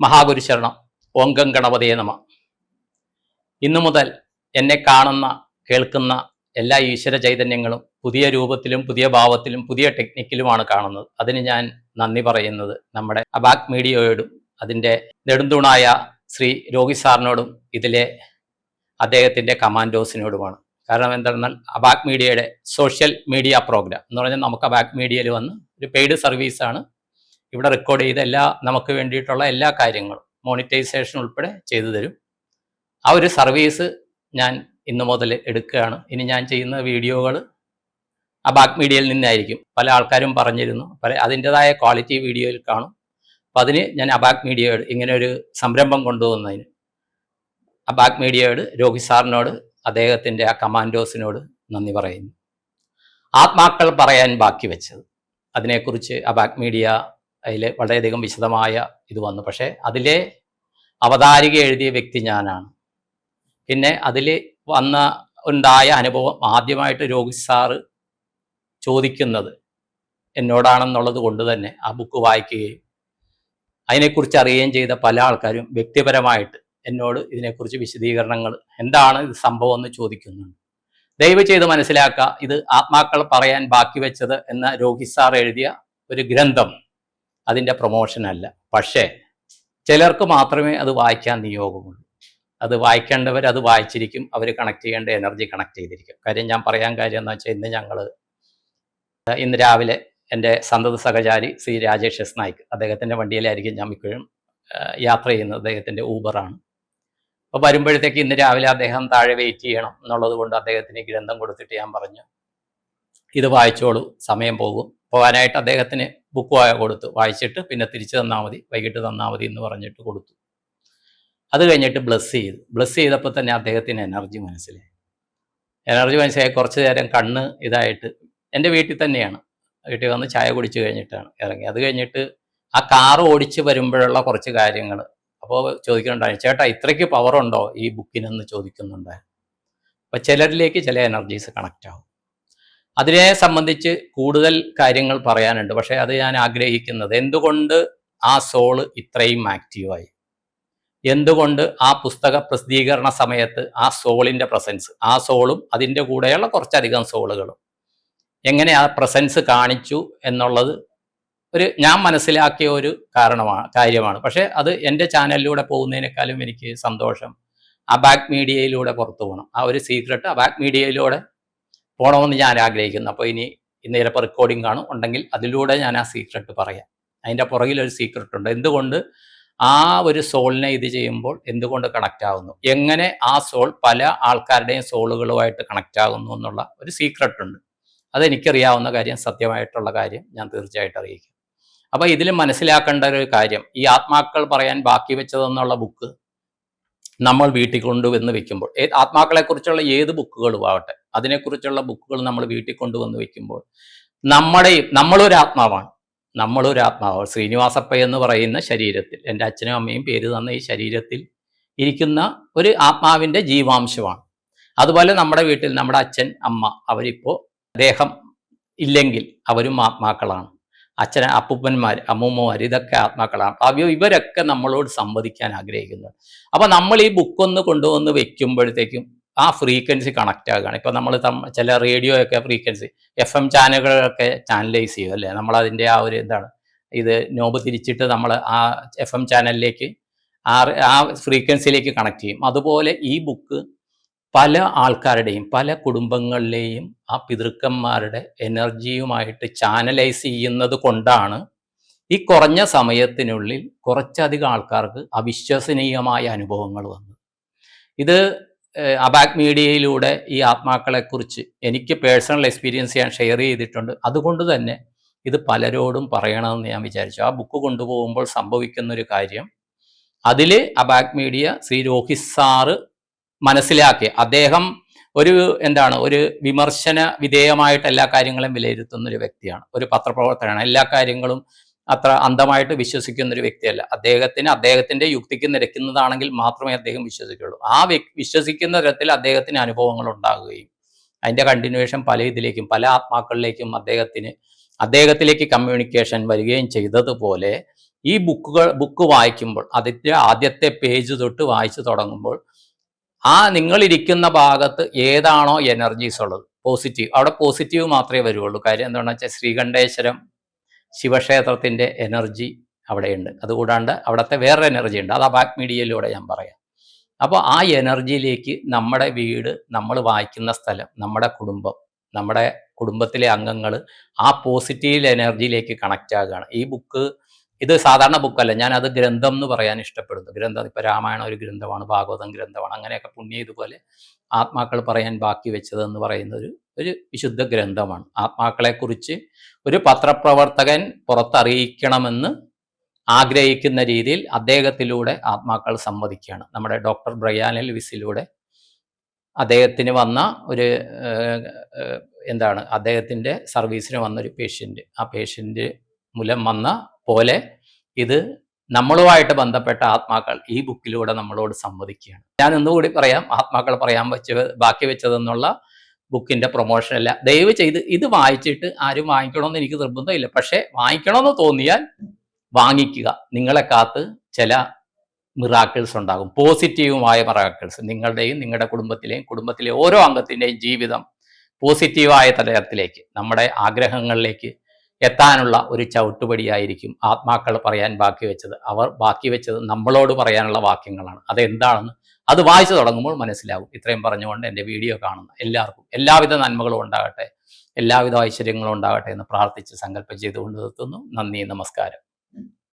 മഹാഗുരു ശരണം ഓങ്കം ഗണപതിയെ നമ. ഇന്നു മുതൽ എന്നെ കാണുന്ന കേൾക്കുന്ന എല്ലാ ഈശ്വര ചൈതന്യങ്ങളും പുതിയ രൂപത്തിലും പുതിയ ഭാവത്തിലും പുതിയ ടെക്നിക്കിലുമാണ് കാണുന്നത്. അതിന് ഞാൻ നന്ദി പറയുന്നത് നമ്മുടെ അബാക് മീഡിയയോടും അതിന്റെ നെടുന്തൂണായ ശ്രീ രോഗി സാറിനോടും ഇതിലെ അദ്ദേഹത്തിന്റെ കമാൻഡോസിനോടുമാണ്. കാരണം എന്തെന്നാൽ അബാക് മീഡിയയുടെ സോഷ്യൽ മീഡിയ പ്രോഗ്രാം എന്ന് പറഞ്ഞാൽ നമുക്ക് അബാക് മീഡിയയിൽ വന്ന് ഒരു പെയ്ഡ് സർവീസാണ് ഇവിടെ റെക്കോർഡ് ചെയ്ത എല്ലാ നമുക്ക് വേണ്ടിയിട്ടുള്ള എല്ലാ കാര്യങ്ങളും മോണിറ്റൈസേഷൻ ഉൾപ്പെടെ ചെയ്തു തരും. ആ ഒരു സർവീസ് ഞാൻ ഇന്നു മുതൽ എടുക്കുകയാണ്. ഇനി ഞാൻ ചെയ്യുന്ന വീഡിയോകൾ ആ ബാക്ക് മീഡിയയിൽ നിന്നായിരിക്കും. പല ആൾക്കാരും പറഞ്ഞിരുന്നു. പല അതിന്റെതായ ക്വാളിറ്റി വീഡിയോയിൽ കാണും. അപ്പം അതിന് ഞാൻ അബാക് മീഡിയയോട് ഇങ്ങനെ ഒരു സംരംഭം കൊണ്ടുവന്നതിന് അബാക് മീഡിയയോട് രോഹി സാറിനോട് അദ്ദേഹത്തിന്റെ ആ കമാൻഡോസിനോട് നന്ദി പറയുന്നു. ആത്മാക്കൾ പറയാൻ ബാക്കി വെച്ചത്. അതിനെക്കുറിച്ച് അബാക് മീഡിയ അതിൽ വളരെയധികം വിശദമായ ഇത് വന്നു. പക്ഷേ അതിലെ അവതാരിക എഴുതിയ വ്യക്തി ഞാനാണ്. പിന്നെ അതിൽ വന്ന ഉണ്ടായ അനുഭവം ആദ്യമായിട്ട് രോഗി സാറ് ചോദിക്കുന്നത് എന്നോടാണെന്നുള്ളത് കൊണ്ട് തന്നെ ആ ബുക്ക് വായിക്കുകയും അതിനെക്കുറിച്ച് അറിയുകയും ചെയ്ത പല ആൾക്കാരും വ്യക്തിപരമായിട്ട് എന്നോട് ഇതിനെക്കുറിച്ച് വിശദീകരണങ്ങൾ എന്താണ് ഇത് സംഭവം എന്ന് ചോദിക്കുന്നുണ്ട്. ദയവ് ചെയ്ത് മനസ്സിലാക്കുക ഇത് ആത്മാക്കൾ പറയാൻ ബാക്കി വെച്ചത് എന്ന രോഗി സാർ എഴുതിയ ഒരു ഗ്രന്ഥം. അതിന്റെ പ്രൊമോഷൻ അല്ല. പക്ഷേ ചിലർക്ക് മാത്രമേ അത് വായിക്കാൻ നിയോഗമുള്ളൂ. അത് വായിക്കേണ്ടവർ അത് വായിച്ചിരിക്കും. അവർ കണക്ട് ചെയ്യേണ്ട എനർജി കണക്ട് ചെയ്തിരിക്കും. കാര്യം ഞാൻ പറയാൻ കാര്യം എന്ന് വെച്ചാൽ ഇന്ന് ഞങ്ങൾ ഇന്ന് രാവിലെ എന്റെ സന്തത സഹചാരി ശ്രീ രാജേഷ് എസ് നായിക് അദ്ദേഹത്തിന്റെ വണ്ടിയിലായിരിക്കും ഞാൻ മിക്കഴും യാത്ര ചെയ്യുന്നത്. അദ്ദേഹത്തിന്റെ ഊബറാണ് അപ്പോൾ വരുമ്പോഴത്തേക്ക് ഇന്ന് രാവിലെ അദ്ദേഹം താഴെ വെയിറ്റ് ചെയ്യണം എന്നുള്ളത് കൊണ്ട് അദ്ദേഹത്തിന് ഗ്രന്ഥം കൊടുത്തിട്ട് ഞാൻ പറഞ്ഞു ഇത് വായിച്ചോളൂ സമയം പോകും. പോകാനായിട്ട് അദ്ദേഹത്തിന് ബുക്ക് വായ കൊടുത്തു വായിച്ചിട്ട് പിന്നെ തിരിച്ചു തന്നാൽ മതി വൈകിട്ട് തന്നാൽ മതി എന്ന് പറഞ്ഞിട്ട് കൊടുത്തു. അത് കഴിഞ്ഞിട്ട് ബ്ലസ് ചെയ്തു. ബ്ലസ് ചെയ്തപ്പോൾ തന്നെ അദ്ദേഹത്തിന് എനർജി മനസ്സിലായി. എനർജി മനസ്സിലായി. കുറച്ച് നേരം കണ്ണ് ഇതായിട്ട് എന്റെ വീട്ടിൽ തന്നെയാണ്. വീട്ടിൽ വന്ന് ചായ കുടിച്ച് കഴിഞ്ഞിട്ടാണ് ഇറങ്ങി അത് കഴിഞ്ഞിട്ട് ആ കാറ് ഓടിച്ച് വരുമ്പോഴുള്ള കുറച്ച് കാര്യങ്ങൾ. അപ്പോൾ ചോദിക്കുന്നുണ്ടായി ചേട്ടാ ഇത്രയ്ക്ക് പവറുണ്ടോ ഈ ബുക്കിനെന്ന് ചോദിക്കുന്നുണ്ടായിരുന്നു. അപ്പോൾ ചിലരിലേക്ക് ചില എനർജീസ് കണക്റ്റ് ആവും. അതിനെ സംബന്ധിച്ച് കൂടുതൽ കാര്യങ്ങൾ പറയാനുണ്ട്. പക്ഷേ അത് ഞാൻ ആഗ്രഹിക്കുന്നത് എന്തുകൊണ്ട് ആ സോൾ ഇത്രയും ആക്റ്റീവായി? എന്തുകൊണ്ട് ആ പുസ്തക പ്രസിദ്ധീകരണ സമയത്ത് ആ സോളിന്റെ പ്രസൻസ് ആ സോളും അതിന്റെ കൂടെയുള്ള കുറച്ചധികം സോളുകളും എങ്ങനെ ആ പ്രസൻസ് കാണിച്ചു എന്നുള്ളത് ഒരു ഞാൻ മനസ്സിലാക്കിയ ഒരു കാരണമാണ് കാര്യമാണ്. പക്ഷേ അത് എന്റെ ചാനലിലൂടെ പോകുന്നതിനേക്കാളും എനിക്ക് സന്തോഷം അബാക് മീഡിയയിലൂടെ പുറത്തു പോകണം. ആ ഒരു സീക്രട്ട് അബാക് മീഡിയയിലൂടെ പോകണമെന്ന് ഞാൻ ആഗ്രഹിക്കുന്നു. അപ്പോൾ ഇനി ഇന്ന് ചിലപ്പോൾ റെക്കോർഡിംഗ് കാണും. ഉണ്ടെങ്കിൽ അതിലൂടെ ഞാൻ ആ സീക്രട്ട് പറയാം. അതിന്റെ പുറകിൽ ഒരു സീക്രട്ട് ഉണ്ട്. എന്തുകൊണ്ട് ആ ഒരു സോളിനെ ഇത് ചെയ്യുമ്പോൾ എന്തുകൊണ്ട് കണക്റ്റ് ആകുന്നു എങ്ങനെ ആ സോൾ പല ആൾക്കാരുടെയും സോളുകളുമായിട്ട് കണക്റ്റ് ആകുന്നു എന്നുള്ള ഒരു സീക്രട്ട് ഉണ്ട്. അതെനിക്കറിയാവുന്ന കാര്യം സത്യമായിട്ടുള്ള കാര്യം ഞാൻ തീർച്ചയായിട്ടും അറിയിക്കും. അപ്പോൾ ഇതിൽ മനസ്സിലാക്കേണ്ട ഒരു കാര്യം ഈ ആത്മാക്കൾ പറയാൻ ബാക്കി വെച്ചതെന്നുള്ള ബുക്ക് നമ്മൾ വീട്ടിൽ കൊണ്ടുവന്ന് വെക്കുമ്പോൾ ആത്മാക്കളെക്കുറിച്ചുള്ള ഏത് ബുക്കുകളും ആവട്ടെ അതിനെക്കുറിച്ചുള്ള ബുക്കുകൾ നമ്മൾ വീട്ടിൽ കൊണ്ടുവന്ന് വെക്കുമ്പോൾ നമ്മുടെയും നമ്മളൊരു ആത്മാവാണ് നമ്മളൊരു ആത്മാവ് ശ്രീനിവാസപ്പ എന്ന് പറയുന്ന ശരീരത്തിൽ എന്റെ അച്ഛനും അമ്മയും പേര് തന്ന ഈ ശരീരത്തിൽ ഇരിക്കുന്ന ഒരു ആത്മാവിന്റെ ജീവാംശമാണ്. അതുപോലെ നമ്മുടെ വീട്ടിൽ നമ്മുടെ അച്ഛൻ അമ്മ അവരിപ്പോൾ ദേഹം ഇല്ലെങ്കിൽ അവരും ആത്മാക്കളാണ്. അച്ഛൻ അപ്പൂപ്പന്മാർ അമ്മൂമ്മമാർ ഇതൊക്കെ ആത്മാക്കളാണ്. അവയോ ഇവരൊക്കെ നമ്മളോട് സംവദിക്കാൻ ആഗ്രഹിക്കുന്നു അപ്പോൾ നമ്മൾ ഈ ബുക്കൊന്ന് കൊണ്ടുവന്ന് വെക്കുമ്പോഴത്തേക്കും ആ ഫ്രീക്വൻസി കണക്റ്റ് ആകുകയാണ് ഇപ്പൊ നമ്മൾ ചില റേഡിയോ ഒക്കെ ഫ്രീക്വൻസി എഫ് എം ചാനലുകളൊക്കെ ചാനലൈസ് ചെയ്യും അല്ലേ? നമ്മൾ അതിന്റെ ആ ഒരു എന്താണ് ഇത് നോബ് തിരിച്ചിട്ട് നമ്മൾ ആ എഫ് എം ചാനലിലേക്ക് ആ ആ ഫ്രീക്വൻസിയിലേക്ക് കണക്ട് ചെയ്യും. അതുപോലെ ഈ ബുക്ക് പല ആൾക്കാരുടെയും പല കുടുംബങ്ങളിലെയും ആ പിതൃക്കന്മാരുടെ എനർജിയുമായിട്ട് ചാനലൈസ് ചെയ്യുന്നത് കൊണ്ടാണ് ഈ കുറഞ്ഞ സമയത്തിനുള്ളിൽ കുറച്ചധികം ആൾക്കാർക്ക് അവിശ്വസനീയമായ അനുഭവങ്ങൾ വന്നത്. ഇത് അബാക് മീഡിയയിലൂടെ ഈ ആത്മാക്കളെക്കുറിച്ച് എനിക്ക് പേഴ്സണൽ എക്സ്പീരിയൻസ് ഞാൻ ഷെയർ ചെയ്തിട്ടുണ്ട്. അതുകൊണ്ട് തന്നെ ഇത് പലരോടും പറയണമെന്ന് ഞാൻ വിചാരിച്ചു. ആ ബുക്ക് കൊണ്ടുപോകുമ്പോൾ സംഭവിക്കുന്ന ഒരു കാര്യം അതിൽ അബാക് മീഡിയ ശ്രീ രോഹിത് സാറ് മനസ്സിലാക്കി. അദ്ദേഹം ഒരു എന്താണ് ഒരു വിമർശന വിധേയമായിട്ട് എല്ലാ കാര്യങ്ങളും വിലയിരുത്തുന്ന ഒരു വ്യക്തിയാണ്. ഒരു പത്രപ്രവർത്തകനാണ്. എല്ലാ കാര്യങ്ങളും അത്ര അന്ധമായിട്ട് വിശ്വസിക്കുന്ന ഒരു വ്യക്തിയല്ല. അദ്ദേഹത്തിന് അദ്ദേഹത്തിന്റെ യുക്തിക്ക് നിരക്കുന്നതാണെങ്കിൽ മാത്രമേ അദ്ദേഹം വിശ്വസിക്കുള്ളൂ. ആ വിശ്വസിക്കുന്ന തരത്തിൽ അദ്ദേഹത്തിന് അനുഭവങ്ങൾ ഉണ്ടാകുകയും അതിന്റെ കണ്ടിന്യൂഷൻ പല ഇതിലേക്കും പല ആത്മാക്കളിലേക്കും അദ്ദേഹത്തിന് അദ്ദേഹത്തിലേക്ക് കമ്മ്യൂണിക്കേഷൻ വരികയും ചെയ്തതുപോലെ ഈ ബുക്കുകൾ ബുക്ക് വായിക്കുമ്പോൾ അതിന്റെ ആദ്യത്തെ പേജ് തൊട്ട് വായിച്ചു തുടങ്ങുമ്പോൾ ആ നിങ്ങളിരിക്കുന്ന ഭാഗത്ത് ഏതാണോ എനർജീസ് ഉള്ളത്? പോസിറ്റീവ് അവിടെ പോസിറ്റീവ് മാത്രമേ വരുള്ളൂ കാര്യം എന്താണെന്ന് വെച്ചാൽ ശ്രീകണ്ഠേശ്വരം ശിവക്ഷേത്രത്തിന്റെ എനർജി അവിടെയുണ്ട്. അതുകൂടാണ്ട് അവിടുത്തെ വേറൊരു എനർജി ഉണ്ട്. അത് ബാക്ക് മീഡിയയിലൂടെ ഞാൻ പറയാം. അപ്പോൾ ആ എനർജിയിലേക്ക് നമ്മുടെ വീട് നമ്മൾ വായിക്കുന്ന സ്ഥലം നമ്മുടെ കുടുംബം നമ്മുടെ കുടുംബത്തിലെ അംഗങ്ങൾ ആ പോസിറ്റീവ് എനർജിയിലേക്ക് കണക്റ്റ് ആകുകയാണ്. ഈ ബുക്ക് ഇത് സാധാരണ ബുക്കല്ല ഞാൻ അത് ഗ്രന്ഥം എന്ന് പറയാൻ ഇഷ്ടപ്പെടുന്നു. ഗ്രന്ഥം ഇപ്പൊ രാമായണം ഒരു ഗ്രന്ഥമാണ് ഭാഗവതം ഗ്രന്ഥമാണ് അങ്ങനെയൊക്കെ പുണ്യ ഇതുപോലെ ആത്മാക്കൾ പറയാൻ ബാക്കി വെച്ചത് എന്ന് പറയുന്ന ഒരു ഒരു വിശുദ്ധ ഗ്രന്ഥമാണ്. ആത്മാക്കളെ കുറിച്ച് ഒരു പത്രപ്രവർത്തകൻ പുറത്തറിയിക്കണമെന്ന് ആഗ്രഹിക്കുന്ന രീതിയിൽ അദ്ദേഹത്തിലൂടെ ആത്മാക്കൾ സംവദിക്കുകയാണ്. നമ്മുടെ ഡോക്ടർ ബ്രയാനൽ വിസിലൂടെ അദ്ദേഹത്തിന് വന്ന ഒരു എന്താണ്? അദ്ദേഹത്തിന്റെ സർവീസിന് വന്ന ഒരു പേഷ്യന്റ് ആ പേഷ്യന്റ് മൂലം വന്ന പോലെ ഇത് നമ്മളുമായിട്ട് ബന്ധപ്പെട്ട ആത്മാക്കൾ ഈ ബുക്കിലൂടെ നമ്മളോട് സംവദിക്കുകയാണ്. ഞാൻ ഒന്നുകൂടി പറയാം ആത്മാക്കൾ പറയാൻ വെച്ച ബാക്കി വെച്ചതെന്നുള്ള ബുക്കിന്റെ പ്രൊമോഷൻ അല്ല. ദയവ് ചെയ്ത് ഇത് വായിച്ചിട്ട് ആരും വാങ്ങിക്കണമെന്ന് എനിക്ക് നിർബന്ധമില്ല. പക്ഷേ വാങ്ങിക്കണമെന്ന് തോന്നിയാൽ വാങ്ങിക്കുക. നിങ്ങളെ കാത്ത് ചില മിറാക്കിൾസ് ഉണ്ടാകും. പോസിറ്റീവുമായ മിറാക്കിൾസ് നിങ്ങളുടെയും നിങ്ങളുടെ കുടുംബത്തിലെയും കുടുംബത്തിലെ ഓരോ അംഗത്തിന്റെയും ജീവിതം പോസിറ്റീവായ തലത്തിലേക്ക് നമ്മുടെ ആഗ്രഹങ്ങളിലേക്ക് എത്താനുള്ള ഒരു ചവിട്ടുപടിയായിരിക്കും ആത്മാക്കൾ പറയാൻ ബാക്കി വെച്ചത്. അവർ ബാക്കി വെച്ചത് നമ്മളോട് പറയാനുള്ള വാക്യങ്ങളാണ്. അതെന്താണെന്ന് അത് വായിച്ചു തുടങ്ങുമ്പോൾ മനസ്സിലാവും. ഇത്രയും പറഞ്ഞുകൊണ്ട് എന്റെ വീഡിയോ കാണുന്ന എല്ലാവർക്കും എല്ലാവിധ നന്മകളും ഉണ്ടാകട്ടെ എല്ലാവിധ ഐശ്വര്യങ്ങളും ഉണ്ടാകട്ടെ എന്ന് പ്രാർത്ഥിച്ച് സങ്കല്പം ചെയ്തുകൊണ്ട് നിർത്തുന്നു. നന്ദി നമസ്കാരം.